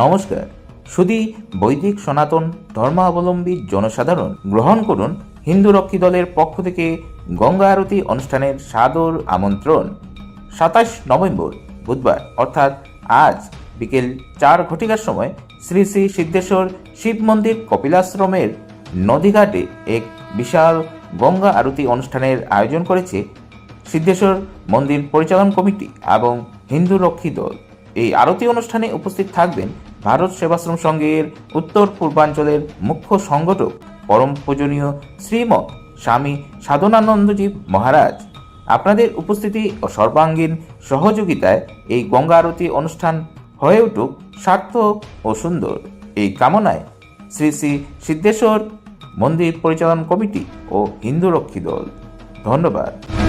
নমস্কার। শুধু বৈদিক সনাতন ধর্মাবলম্বী জনসাধারণ গ্রহণ করুন হিন্দু রক্ষী দলের পক্ষ থেকে গঙ্গা আরতি অনুষ্ঠানের সাদর আমন্ত্রণ। সাতাশ নভেম্বর, বুধবার, অর্থাৎ আজ বিকেল চার ঘটিকার সময় শ্রী শ্রী সিদ্ধেশ্বর শিব মন্দির কপিলাশ্রমের নদীঘাটে এক বিশাল গঙ্গা আরতি অনুষ্ঠানের আয়োজন করেছে সিদ্ধেশ্বর মন্দির পরিচালন কমিটি এবং হিন্দু রক্ষী দল। এই আরতি অনুষ্ঠানে উপস্থিত থাকবেন ভারত সেবাশ্রম সংঘের উত্তর পূর্বাঞ্চলের মুখ্য সংগঠক, পরম পূজনীয় শ্রীমৎ স্বামী সাধনানন্দজী মহারাজ। আপনাদের উপস্থিতি ও সর্বাঙ্গীন সহযোগিতায় এই গঙ্গা আরতি অনুষ্ঠান হয়ে উঠুক সার্থক ও সুন্দর। এই কামনায় শ্রী শ্রী সিদ্ধেশ্বর মন্দির পরিচালন কমিটি ও হিন্দু রক্ষী দল। ধন্যবাদ।